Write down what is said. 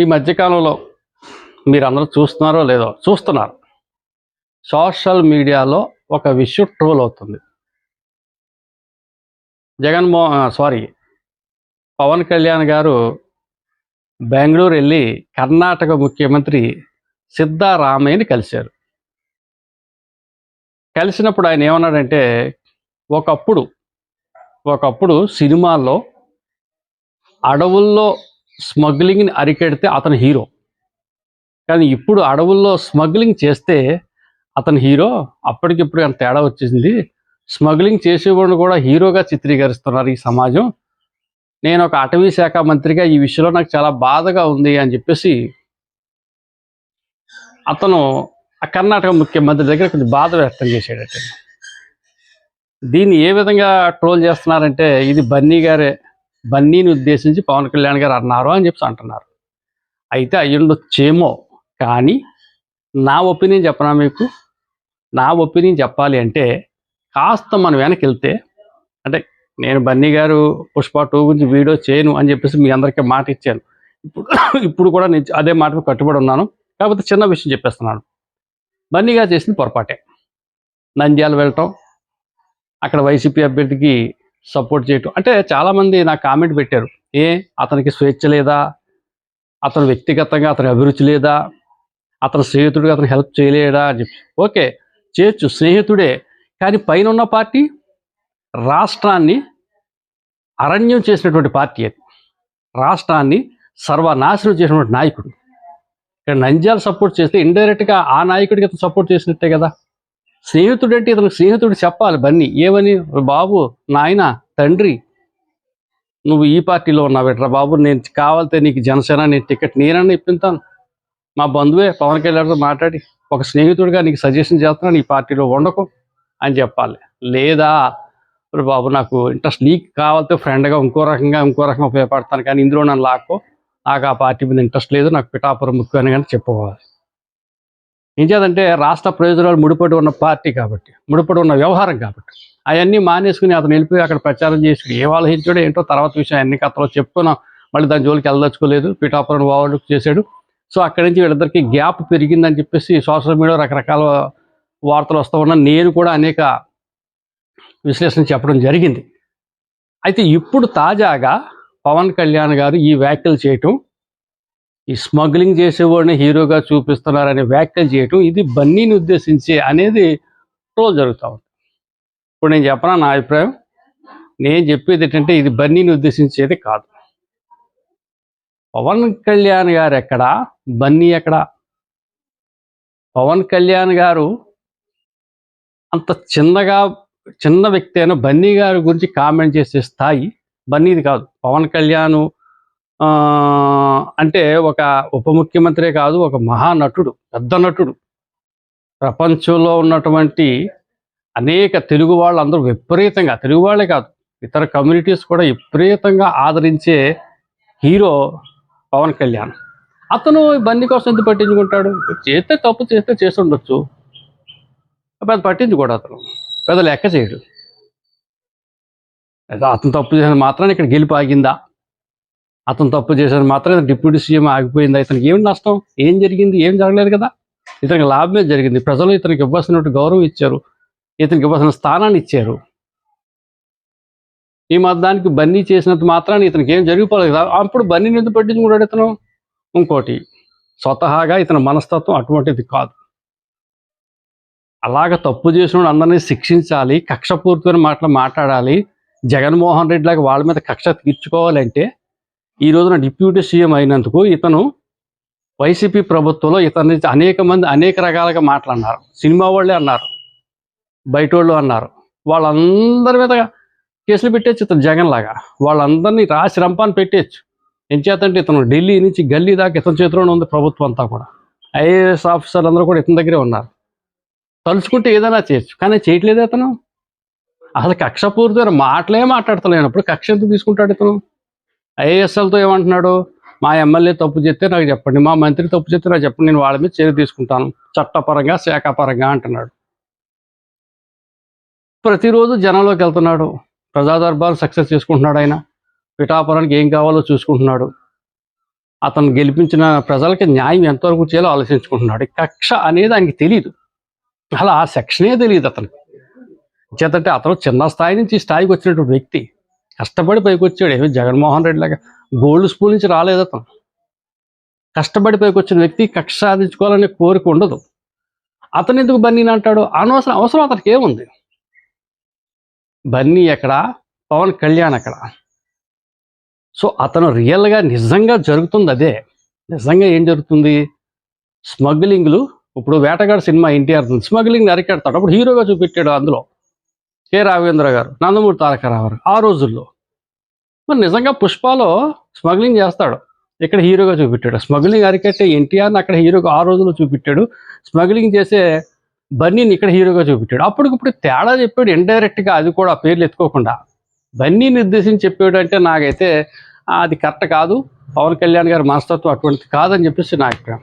ఈ మధ్యకాలంలో మీరు అందరూ చూస్తున్నారో లేదో? చూస్తున్నారు. సోషల్ మీడియాలో ఒక విషయం ట్రోల్ అవుతుంది. జగన్మో సారీ పవన్ కళ్యాణ్ గారు బెంగళూరు వెళ్ళి కర్ణాటక ముఖ్యమంత్రి సిద్ధారామయ్యని కలిశారు. కలిసినప్పుడు ఆయన ఏమన్నాడంటే ఒకప్పుడు ఒకప్పుడు సినిమాల్లో అడవుల్లో స్మగ్లింగ్ని అరికెడితే అతను హీరో. కానీ ఇప్పుడు అడవుల్లో స్మగ్లింగ్ చేస్తే అతను హీరో అప్పటికిప్పుడు అంత తేడా వచ్చేసింది? స్మగ్లింగ్ చేసేవాడిని కూడా హీరోగా చిత్రీకరిస్తున్నారు ఈ సమాజం. నేను ఒక అటవీ శాఖ మంత్రిగా ఈ విషయంలో నాకు చాలా బాధగా ఉంది అని చెప్పేసి అతను ఆ కర్ణాటక ముఖ్యమంత్రి దగ్గర కొంచెం బాధ వ్యక్తం చేశాడట. దీన్ని ఏ విధంగా ట్రోల్ చేస్తున్నారంటే ఇది బన్నీ గారే బన్నీని ఉద్దేశించి పవన్ కళ్యాణ్ గారు అన్నారు అని చెప్పి అంటున్నారు. అయితే అయ్యుండొచ్చేమో కానీ నా ఒపీనియన్ చెప్పనా మీకు? నా ఒపీనియన్ చెప్పాలి అంటే కాస్త మనం వెనక్కి వెళ్తే అంటే నేను బన్నీ గారు పుష్ప టూ గురించి వీడియో చేయను అని చెప్పేసి మీ అందరికీ మాట ఇచ్చాను. ఇప్పుడు ఇప్పుడు కూడా నేను అదే మాటకు కట్టుబడి ఉన్నాను. కాకపోతే చిన్న విషయం చెప్పేస్తున్నాను. బన్నీ గారు చేసింది పొరపాటే. నంద్యాల వెళ్ళటం అక్కడ వైసీపీ అభ్యర్థికి సపోర్ట్ చేయటం. అంటే చాలామంది నాకు కామెంట్ పెట్టారు. ఏ అతనికి స్వేచ్ఛ లేదా? అతను వ్యక్తిగతంగా అతని అభిరుచి లేదా? అతని స్నేహితుడిగా అతను హెల్ప్ చేయలేడా అని చెప్పి. ఓకే చేయొచ్చు స్నేహితుడే. కానీ పైన ఉన్న పార్టీ రాష్ట్రాన్ని అరణ్యం చేసినటువంటి పార్టీ అది. రాష్ట్రాన్ని సర్వనాశనం చేసినటువంటి నాయకుడు. ఇక్కడ నంద్యాల సపోర్ట్ చేస్తే ఇండైరెక్ట్గా ఆ నాయకుడికి అతను సపోర్ట్ చేసినట్టే కదా. స్నేహితుడు అంటే ఇతను స్నేహితుడు చెప్పాలి బన్నీ ఏమని? బాబు నాయన తండ్రి నువ్వు ఈ పార్టీలో ఉన్నావు ఎట్రా బాబు? నేను కావాలితే నీకు జనసేన నేను టికెట్ నేనన్నా ఇప్పింతాను. మా బంధువే పవన్ కళ్యాణ్తో మాట్లాడి ఒక స్నేహితుడిగా నీకు సజెషన్ చేస్తున్నాను ఈ పార్టీలో ఉండకు అని చెప్పాలి. లేదా బాబు నాకు ఇంట్రెస్ట్ నీకు కావాలితే ఫ్రెండ్గా ఇంకో రకంగా ఇంకో రకంగా ఉపయోగపడతాను కానీ ఇందులో నన్ను లాక్కో నాకు ఆ పార్టీ మీద ఇంట్రెస్ట్ లేదు నాకు పిఠాపురం ముఖ్యం అని కానీ చెప్పుకోవాలి. ఏం చేదంటే రాష్ట్ర ప్రయోజనాలు ముడిపడి ఉన్న పార్టీ కాబట్టి ముడిపడి ఉన్న వ్యవహారం కాబట్టి. అవన్నీ మానేసుకుని అతను వెళ్ళిపోయి అక్కడ ప్రచారం చేసి ఏ ఆలోచించాడో ఏంటో తర్వాత విషయం అన్ని కథలో చెప్పుకున్నాం. మళ్ళీ దాని జోలికి వెళ్ళదలుచుకోలేదు. పిఠాపురం ఓవర్లుక్ చేశాడు. సో అక్కడి నుంచి వీళ్ళిద్దరికి గ్యాప్ పెరిగిందని చెప్పేసి సోషల్ మీడియా రకరకాల వార్తలు వస్తూ ఉన్నా నేను కూడా అనేక విశ్లేషణ చెప్పడం జరిగింది. అయితే ఇప్పుడు తాజాగా పవన్ కళ్యాణ్ గారు ఈ వ్యాఖ్యలు చేయటం ఈ స్మగ్లింగ్ చేసేవాడిని హీరోగా చూపిస్తున్నారనే వ్యాఖ్యలు చేయటం ఇది బన్నీని ఉద్దేశించి అనేది ట్రోల్ జరుగుతూ ఉంది. ఇప్పుడు నేను చెప్పనా నా అభిప్రాయం? నేను చెప్పేది ఏంటంటే ఇది బన్నీని ఉద్దేశించేది కాదు. పవన్ కళ్యాణ్ గారు ఎక్కడ? బన్నీ ఎక్కడ? పవన్ కళ్యాణ్ గారు అంత చిన్నగా చిన్న వ్యక్తి అయిన బన్నీ గారి గురించి కామెంట్ చేసే స్థాయి బన్నీది కాదు. పవన్ కళ్యాణ్ అంటే ఒక ఉప ముఖ్యమంత్రే కాదు ఒక మహానటుడు పెద్ద నటుడు. ప్రపంచంలో ఉన్నటువంటి అనేక తెలుగు వాళ్ళందరూ విపరీతంగా తెలుగు వాళ్ళే కాదు ఇతర కమ్యూనిటీస్ కూడా విపరీతంగా ఆదరించే హీరో పవన్ కళ్యాణ్. అతను బండి కోసం ఎందుకు పట్టించుకుంటాడు? చేస్తే తప్పు చేస్తే చేసి ఉండొచ్చు పెద్ద పట్టించుకోడు అతను. పెద్ద లెక్క చేయడు. అతను తప్పు చేసిన మాత్రాన్ని ఇక్కడ గెలిపి ఆగిందా? అతను తప్పు చేసిన మాత్రం ఇతను డిప్యూటీ సీఎం ఆగిపోయింది ఇతనికి ఏం నష్టం ఏం జరిగింది ఏం జరగలేదు కదా? ఇతనికి లాభమే జరిగింది. ప్రజలు ఇతనికి ఇవ్వాల్సినట్టు గౌరవం ఇచ్చారు ఇతనికి ఇవ్వాల్సిన స్థానాన్ని ఇచ్చారు. ఈ మతానికి బన్నీ చేసినంత మాత్రాన్ని ఇతనికి ఏం జరిగిపోలేదు. కదా అప్పుడు బన్నీని ఎందుకు పట్టించుకుంటాడు ఇతను? ఇంకోటి స్వతహాగా ఇతని మనస్తత్వం అటువంటిది కాదు. అలాగ తప్పు చేసిన అందరినీ శిక్షించాలి కక్షపూరితమైన మాటలు మాట్లాడాలి జగన్మోహన్ రెడ్డి లాగా వాళ్ళ మీద కక్ష తీర్చుకోవాలంటే ఈ రోజున డిప్యూటీ సీఎం అయినందుకు ఇతను వైసీపీ ప్రభుత్వంలో ఇతని అనేక మంది అనేక రకాలుగా మాట్లాడినారు. సినిమా వాళ్ళే అన్నారు. బయట వాళ్ళు అన్నారు. వాళ్ళందరి మీద కేసులు పెట్టేచ్చు ఇతను జగన్ లాగా. వాళ్ళందరినీ రాసి రంపాన్ని పెట్టేచ్చు ఎంచేతంటే ఇతను ఢిల్లీ నుంచి గల్లీ దాకా ఇతని చేతిలోనే ఉంది ప్రభుత్వం అంతా కూడా. ఐఏఎస్ ఆఫీసర్లు అందరూ కూడా ఇతని దగ్గరే ఉన్నారు. తలుచుకుంటే ఏదైనా చేయొచ్చు. కానీ చేయట్లేదు అతను? అసలు కక్షపూరితమైన మాటలే మాట్లాడతలేనప్పుడు కక్ష ఎందుకు తీసుకుంటాడు ఇతను? ఐఏఎస్ఎల్తో ఏమంటున్నాడు? మా ఎమ్మెల్యే తప్పు చేస్తే నాకు చెప్పండి. మా మంత్రి తప్పు చేస్తే నాకు చెప్పండి. నేను వాళ్ళ మీద చర్య తీసుకుంటాను. చట్టపరంగా శాఖపరంగా అంటున్నాడు. ప్రతిరోజు జనంలోకి వెళ్తున్నాడు. ప్రజాదర్బార్ సక్సెస్ చేసుకుంటున్నాడు ఆయన. పిఠాపురానికి ఏం కావాలో చూసుకుంటున్నాడు. అతను గెలిపించిన ప్రజలకి న్యాయం ఎంతవరకు చేయాలో ఆలోచించుకుంటున్నాడు. కక్ష అనేది ఆయనకి తెలియదు అలా ఆ సెక్షనే తెలియదు అతనికి. చేతంటే అతను చిన్న స్థాయి నుంచి స్థాయికి వచ్చినటువంటి వ్యక్తి. కష్టపడి పైకి వచ్చాడు ఏమి జగన్మోహన్ రెడ్డి లాగా గోల్డ్ స్కూల్ నుంచి రాలేదు అతను. కష్టపడి పైకి వచ్చిన వ్యక్తి కక్ష సాధించుకోవాలనే కోరిక ఉండదు. అతను ఎందుకు బన్నీని అంటాడు? అనవసరం అవసరం అతనికి ఏముంది? బన్నీ ఎక్కడ? పవన్ కళ్యాణ్ అక్కడ సో అతను రియల్గా నిజంగా జరుగుతుంది అదే. నిజంగా ఏం జరుగుతుంది? స్మగ్లింగ్లు ఇప్పుడు వేటగాడు సినిమా ఎన్టీఆర్ స్మగ్లింగ్ అరికెడతాడు. అప్పుడు హీరోగా చూపెట్టాడు అందులో. కె రాఘవేంద్ర గారు నందమూరి తారక రామారావు ఆ రోజుల్లో మరి నిజంగా పుష్పలో స్మగ్లింగ్ చేస్తాడు. ఇక్కడ హీరోగా చూపెట్టాడు. స్మగ్లింగ్ అరికట్టే ఎన్టీఆర్ని అక్కడ హీరోగా ఆ రోజుల్లో చూపెట్టాడు. స్మగ్లింగ్ చేసే బన్నీని ఇక్కడ హీరోగా చూపెట్టాడు. అప్పటికప్పుడు తేడా చెప్పాడు ఇండైరెక్ట్గా అది కూడా ఆ పేర్లు ఎత్తుకోకుండా. బన్నీ నిర్దేశించి చెప్పాడు అంటే నాకైతే అది కరెక్ట్ కాదు. పవన్ కళ్యాణ్ గారి మనస్తత్వం అటువంటిది కాదని చెప్పేసి నా అభిప్రాయం.